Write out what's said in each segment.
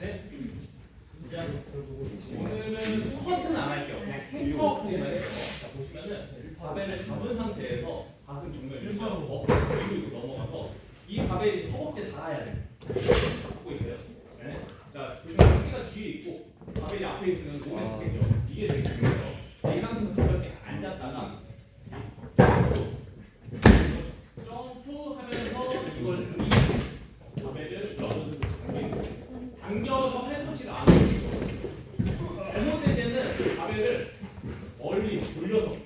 네. 오늘은 스쿼트는 안 할게요. 힙업만 할게요. 자, 보시면은 바벨을 잡은 상태에서 가슴 정면 일자로 어깨 뒤로 넘어가서 이 바벨이 이제 허벅지 닿아야 돼. 보고 있어요? 네. 자, 보시면 크기가 뒤에 있고 바벨이 앞에 있으면 몸에 닿겠죠. 이게 되게 중요해요. 머리를 멀리 돌려서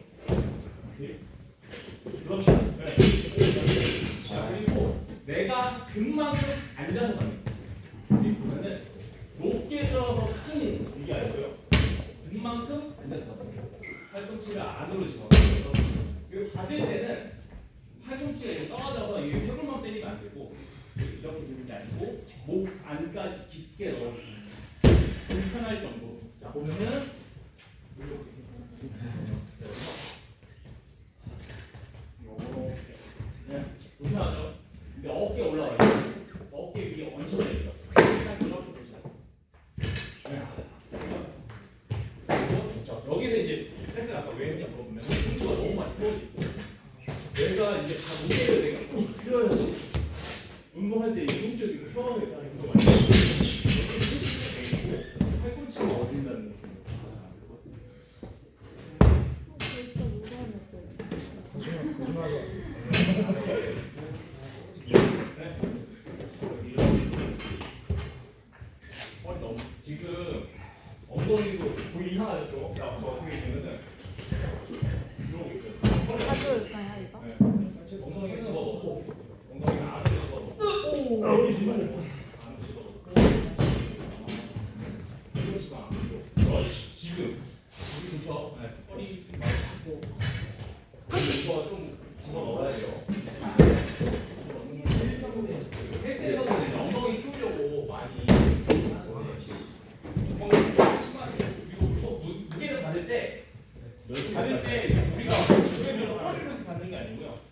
talk about me. 받을 때 우리가 주변으로 허리로 받는 게 아니고요.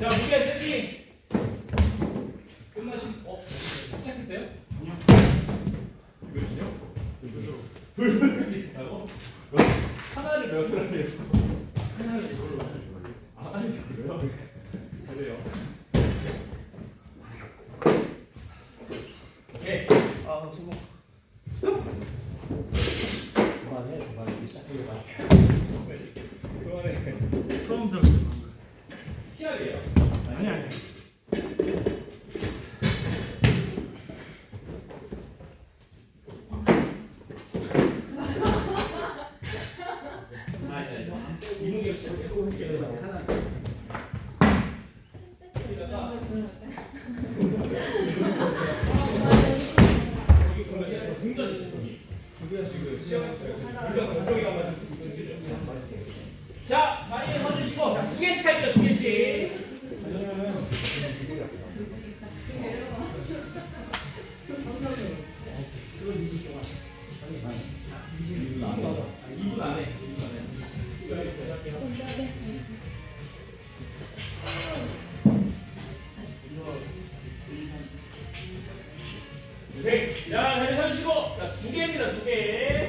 자, 무게 세팅. 끝나신 어? 시작했어요? 아니요. 이것이요? 이것으로. 불 끄지 하고 하나를 몇으로 해요? 하나 네. 자, 다리 서주시고. 자, 두 개입니다, 두 개.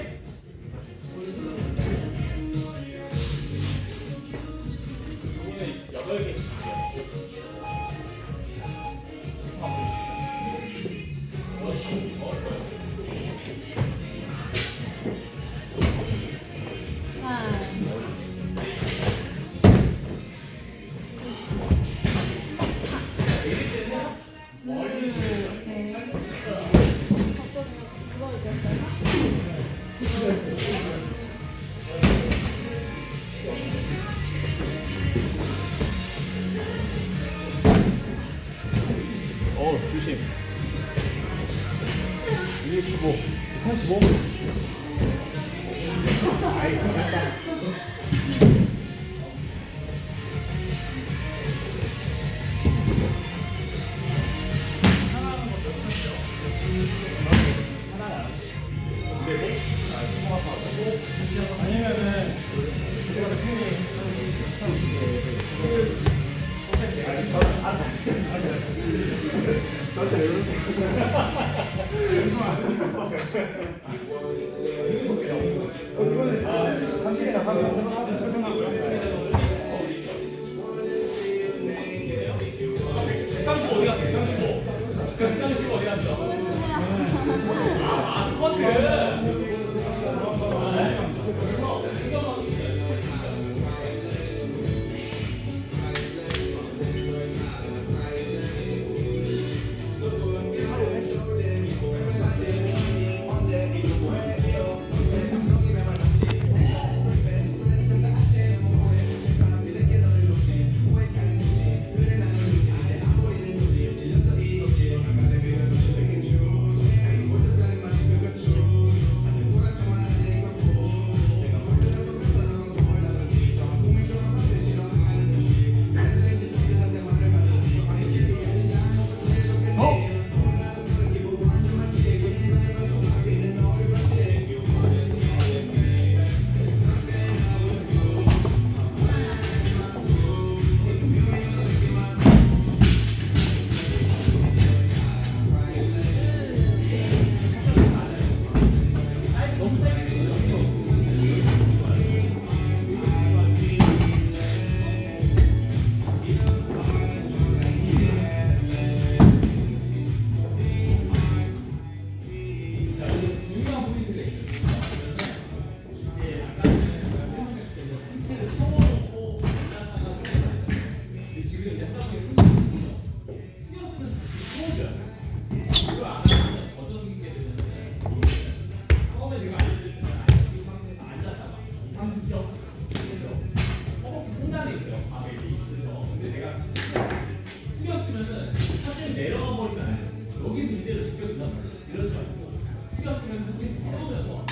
틀렸으면 그게 세워져서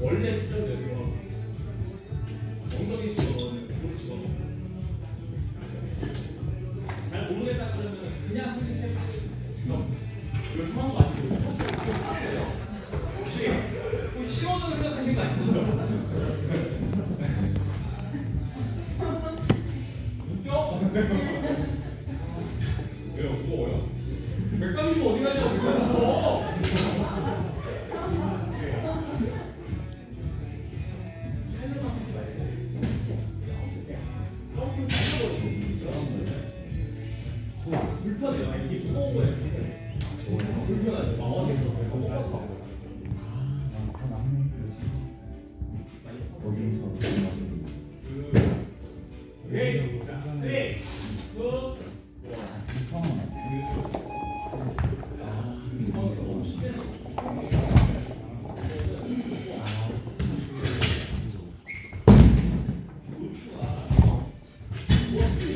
원래 틀렸는 Yeah.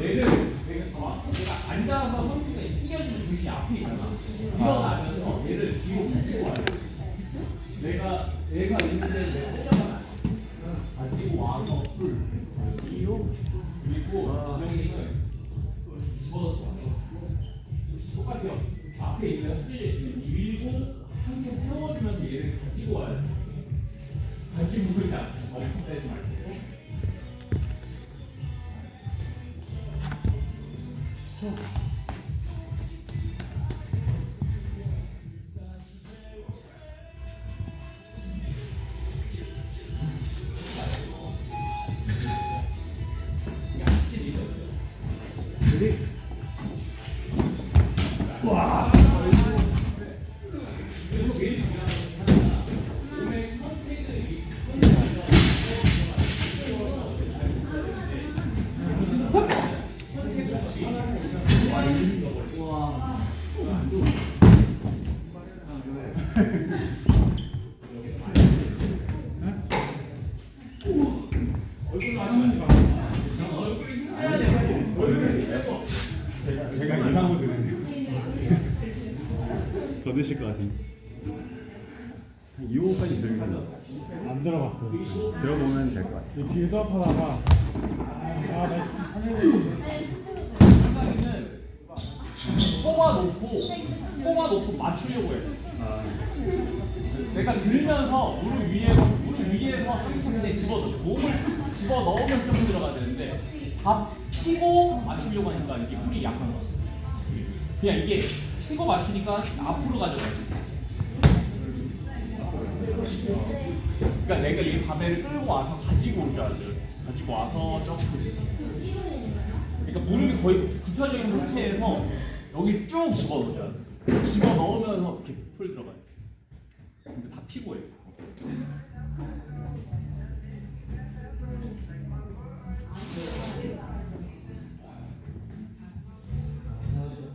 얘를 내가 어, 내가 앉아서 성치가 튀겨지는 중심이 앞에 있잖아. 일어나면서 얘를 뒤로 가지고 와요. 내가 내가 있는데 내가 때려가면 안 돼. 가지고 와서 풀 뒤로 그리고 지정님은 집어넣지 마. 똑같아요. 앞에 있는 있으면 밀고 상체 세워주면서 얘를 가지고 와야 돼. 가지고 그자 엄청 빼지 말고. 더 드실 것 같은데. 2호까지 들어가죠. 안 들어갔어. 들어보면 될 것 같아요. 이 빌드 업 하다가 아 나이스. 생각에는 뽑아놓고 뽑아놓고 맞추려고 해. 내가 들면서 무릎 위에서 무릎 위에서 상체에 집어넣어 몸을 집어 넣으면서 좀 들어가야 되는데 다 피고 맞추려고 하니까 이게 풀이 약한 거야. 그냥 이게 피고 맞추니까 앞으로 가져가야지. 그러니까 내가 이 바벨을 끌고 와서 가지고 올 줄 알았죠. 가지고 와서 점프. 그러니까 무릎이 거의 있는 상태에서 여기 쭉 집어넣어줘야 돼. 집어넣으면서 이렇게 풀 들어가요. 근데 다 피고 해요.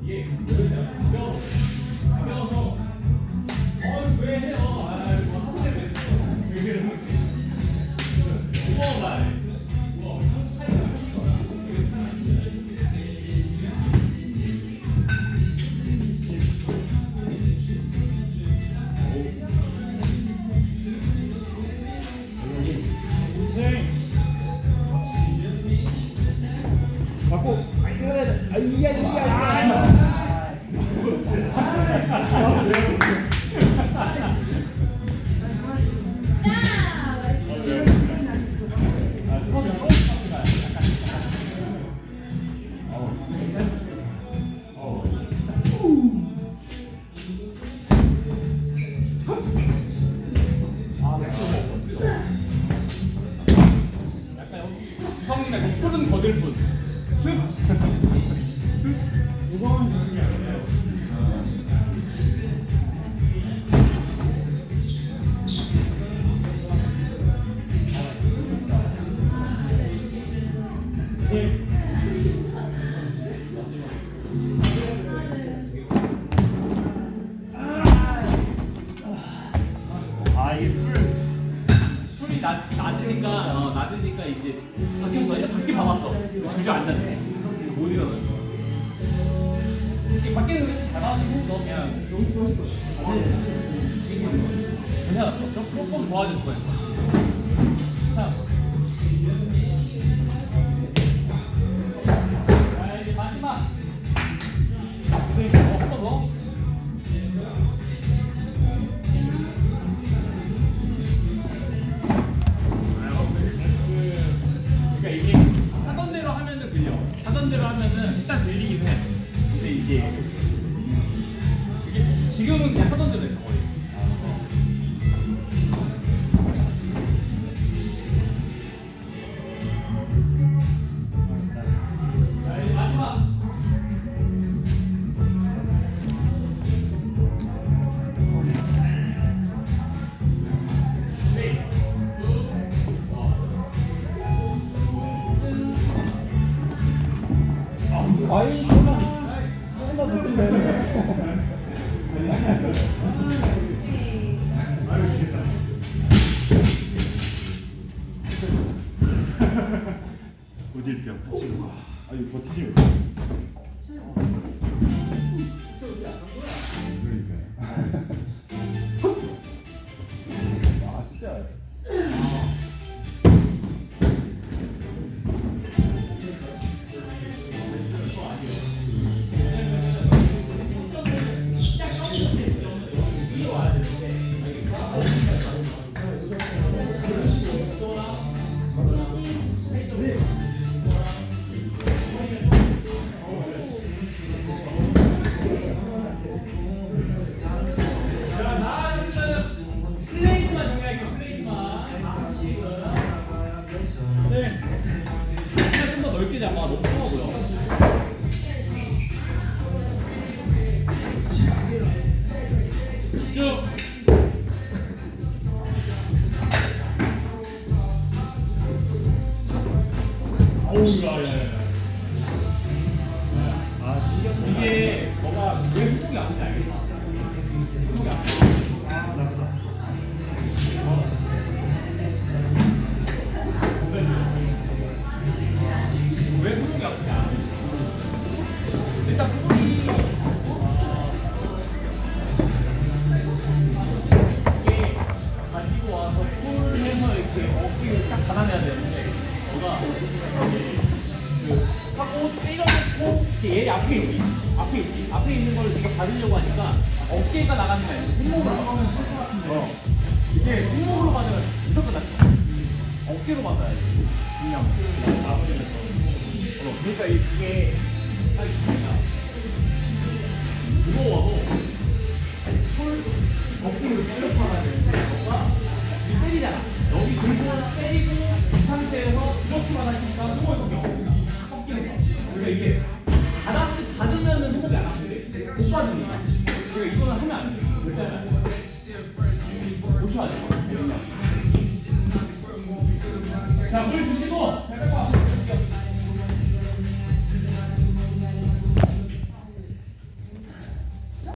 이 그러니까요 그냥